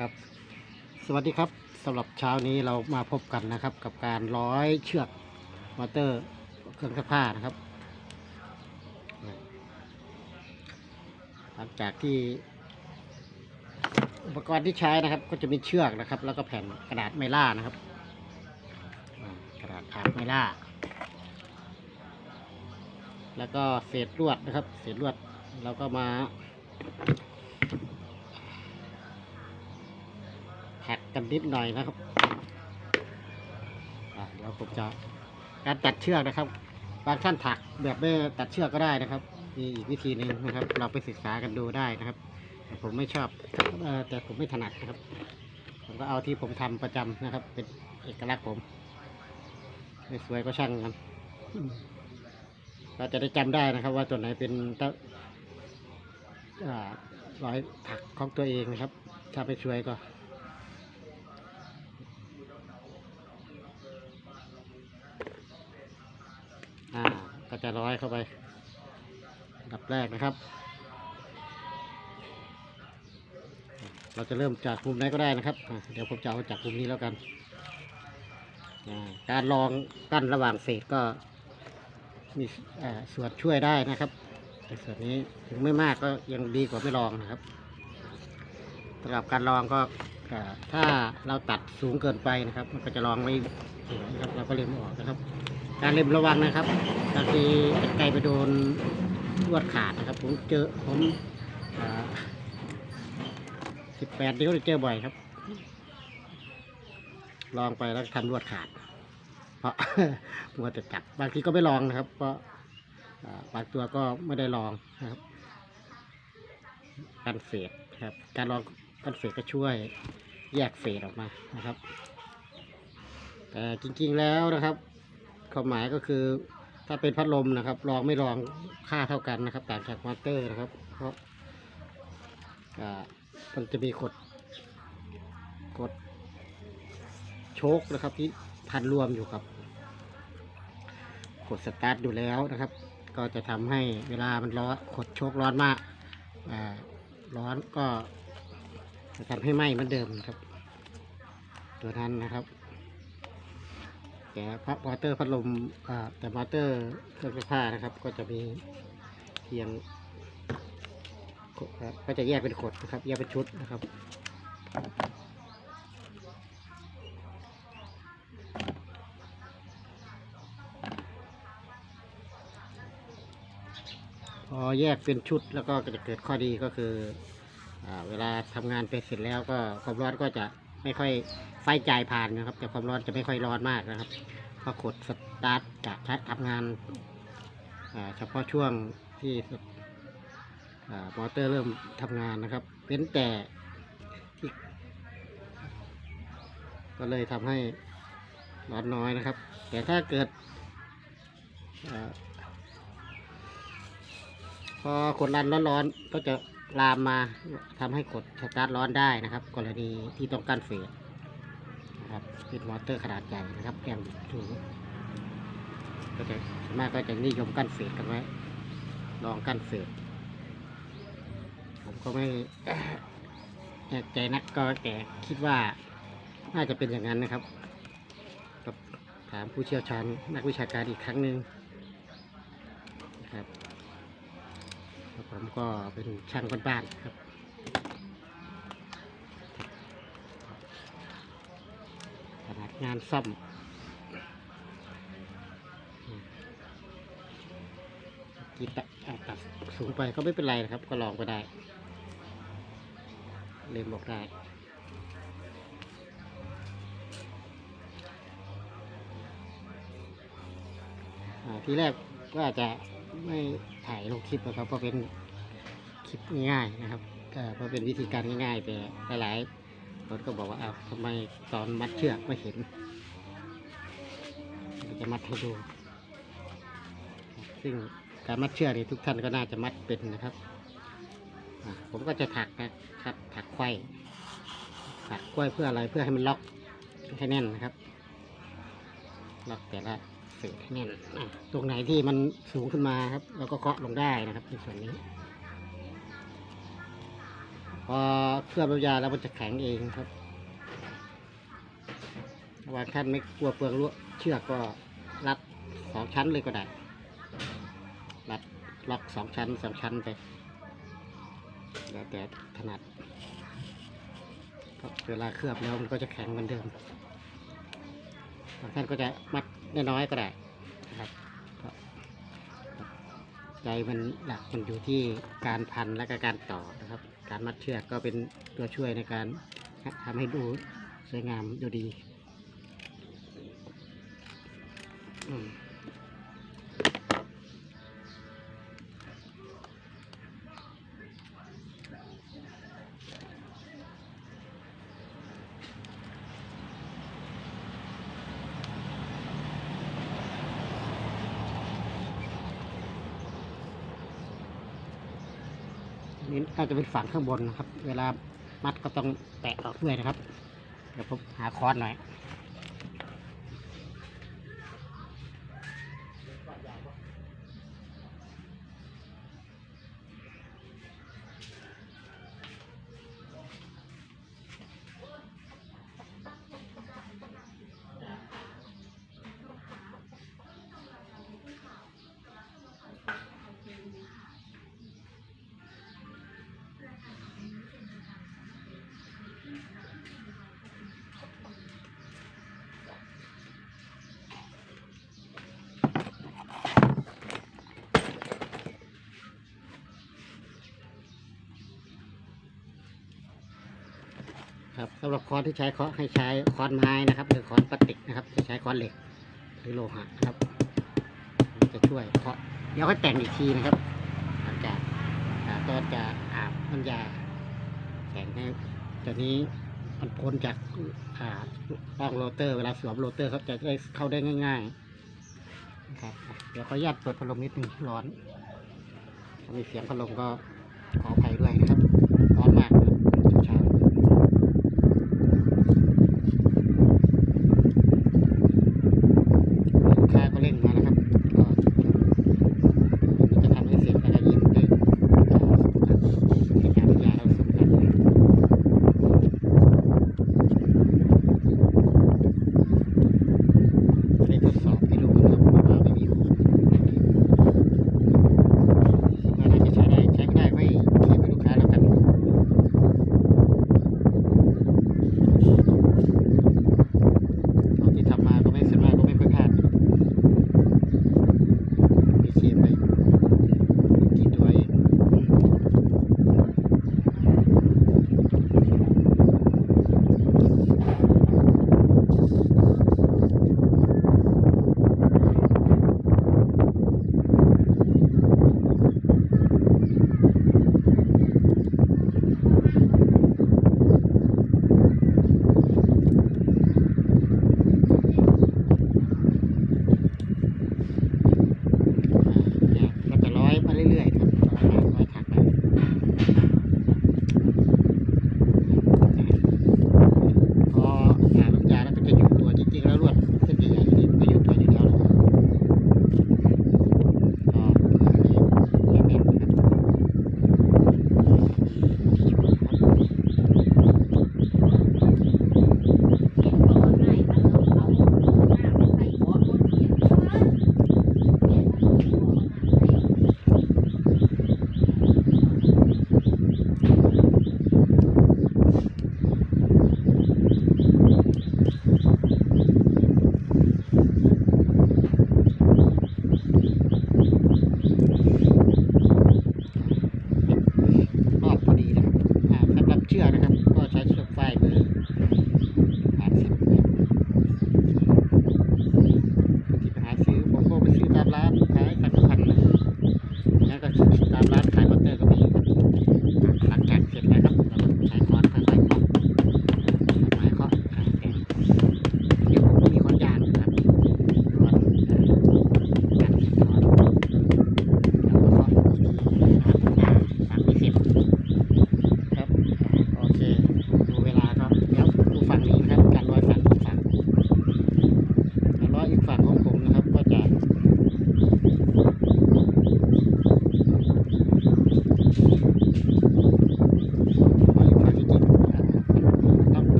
ครับ สวัสดีครับสำหรับเช้านี้เรามาพบกันนะครับ กับการร้อยเชือกมอเตอร์เครื่องซักผ้านะครับหลังจากที่ อุปกรณ์ที่ใช้นะครับ ก็จะมีเชือกนะครับ แล้วก็แผ่นกระดาษไมล่านะครับ กระดาษอาร์ไมล่า แล้วก็เศษลวดนะครับ เศษลวดเราก็มา กันนิดหน่อยนะครับเดี๋ยวผมจะการตัดเชือกนะครับ บางท่านถักแบบไม่ตัดเชือกก็ได้นะครับ มีอีกวิธีหนึ่งนะครับ เราไปศึกษากันดูได้นะครับแต่ผมไม่ชอบแต่ผมไม่ถนัดนะครับ ผมก็เอาที่ผมทำประจำนะครับ เป็นเอกลักษณ์ผมไม่สวยก็ช่างกันเราจะได้จำได้นะครับ ว่าตัวไหนเป็นตะอ่ารอยถักของตัวเองนะครับ ถ้าไม่วยก็ อ่า ก็จะร้อยเข้าไปอันดับแรกนะครับ เราจะเริ่มจากมุมไหนก็ได้นะครับ เดี๋ยวผมจะเอาจากมุมนี้แล้วกัน การลองกั้นระหว่างเศษก็มีส่วนช่วยได้นะครับแต่ส่วนนี้ถึงไม่มากก็ยังดีกว่าไม่ลองนะครับสำหรับการลองก็ถ้าเราตัดสูงเกินไปนะครับ มันก็จะลองไม่สวยนะครับเราก็เล็มออกนะครับ การเล็มระวังนะครับบางทีไกลไปโดนลวดขาดนะครับ ผมเจอผมสิบแปดนิ้วเนี่ยเจอบ่อยครับ ลองไปแล้วทำลวดขาด เพราะมัวแต่จับบางทีก็ไม่ลองนะครับ เพราะบางตัวก็ไม่ได้ลองนะครับ การเศษครับ การลองการเศษก็ช่วยแยกเศษออกมานะครับ แต่จริงๆแล้วนะครับ ความหมายก็คือ ถ้าเป็นพัดลมนะครับลองไม่ลองค่าเท่ากันนะครับ ต่างจากมอเตอร์นะครับ เพราะมันจะมีกดกดโชคนะครับ ที่พันรวมอยู่กับ กดสตาร์ทอยู่แล้วนะครับ ก็จะทำให้เวลามันร้อนกดโชคร้อนมากร้อนก็จะทำให้ไหม้เหมือนเดิมครับ ตัวนั้นนะครับ แต่พัดมอเตอร์พัดลมอ่าแต่มอเตอร์เครื่องซักผ้านะครับ ก็จะมีเพียงก็จะแยกเป็นขดนะครับ แยกเป็นชุดนะครับพอแยกเป็นชุดแล้วก็จะเกิดข้อดีก็คืออาเวลาทำงานไปเสร็จแล้วก็ความร้อนก็จะ ไม่ค่อยไฟจ่ายผ่านนะครับ แต่ความร้อนจะไม่ค่อยร้อนมากนะครับพอกดสตาร์ทจะใช้ทำงานอ่าเฉพาะช่วงที่อ่ามอเตอร์เริ่มทำงานนะครับเป็นแต่ที่ก็เลยทำให้ร้อนน้อยนะครับ แต่ถ้าเกิดอพอกดรันร้อนๆก็จะ ลามมาทำให้กดสตาร์ทร้อนได้นะครับ กรณีที่ต้องการเฟสนะครับเป็นมอเตอร์ขนาดใหญ่นะครับแรงสูงก็จะส่วนมากก็จะนิยมกั้นเฟสกันไว้ลองกั้นเฟสผมก็ไม่แน่ใจนักก็แต่คิดว่าน่าจะเป็นอย่างนั้นนะครับถามผู้เชี่ยวชาญนักวิชาการอีกครั้งหนึ่งนะครับแล้ว ผมก็เป็นช่างบ้านๆครับขนาดงานซ่อมกีตะอ่าตัดสูงไปก็ไม่เป็นไรนะครับ ก็ลองไปได้ เล่มบอกได้ทีแรกก็อาจจะไม่ถ่ายลงคลิปนะครับเพราะเป็น ลิปง่ายๆนะครับก็เพราะเป็นวิธีการง่ายๆแต่หลายๆคนก็บอกว่าอ้าวทำไมตอนมัดเชือกไม่เห็นจะมัดให้ดู ซึ่งการมัดเชือกนี่ทุกท่านก็น่าจะมัดเป็นนะครับผมก็จะถักนะครับถักไขว้ถักไขว้เพื่ออะไรเพื่อให้มันล็อกให้แน่นนะครับ ล็อกแต่ละเศษให้แน่นตรงไหนที่มันสูงขึ้นมาครับเราก็เคาะลงได้นะครับในส่วนนี้ พอเคลือบน้ำยาแล้วมันจะแข็งเองครับว่าท่านไม่กลัวเปลืองลวเชือกก็รัดสองชั้นเลยก็ได้รัดล็อกสองชั้นสองชั้นไปแล้วแต่ถนัดเวลาเคลือบแล้วมันก็จะแข็งเหมือนเดิมบางท่านก็จะมัดน้อยๆก็ได้นะครับใจมันหลักมันอยู่ที่การพันและกการต่อนะครับ การมัดเชือกก็เป็นตัวช่วยในการทำให้ดูสวยงามดูดี อืม นี่น่าจะเป็นฝั่งข้างบนนะครับ เวลามัดก็ต้องแตะออกด้วยนะครับ เดี๋ยวผมหาค้อนหน่อย สำหรับค้อนที่ใช้เคาะให้ใช้ค้อนไม้นะครับ หรือค้อนพลาสติกนะครับ จะใช้ค้อนเหล็ก หรือโลหะนะครับ จะช่วยเคาะเดี๋ยวค่อยแต่งอีกทีนะครับ หลังจากอ่าก็จะอาบน้ำยาแต่งให้ตัวนี้มันพ้นจากอ่าร่องโรเตอร์เวลาสวมโรเตอร์เขาจะได้เข้าได้ง่ายๆนะครับเดี๋ยวขออนุญาตเปิดพัดลมนิดนึงร้อนถ้ามีเสียงพัดลมก็ขออภัยด้วยนะครับ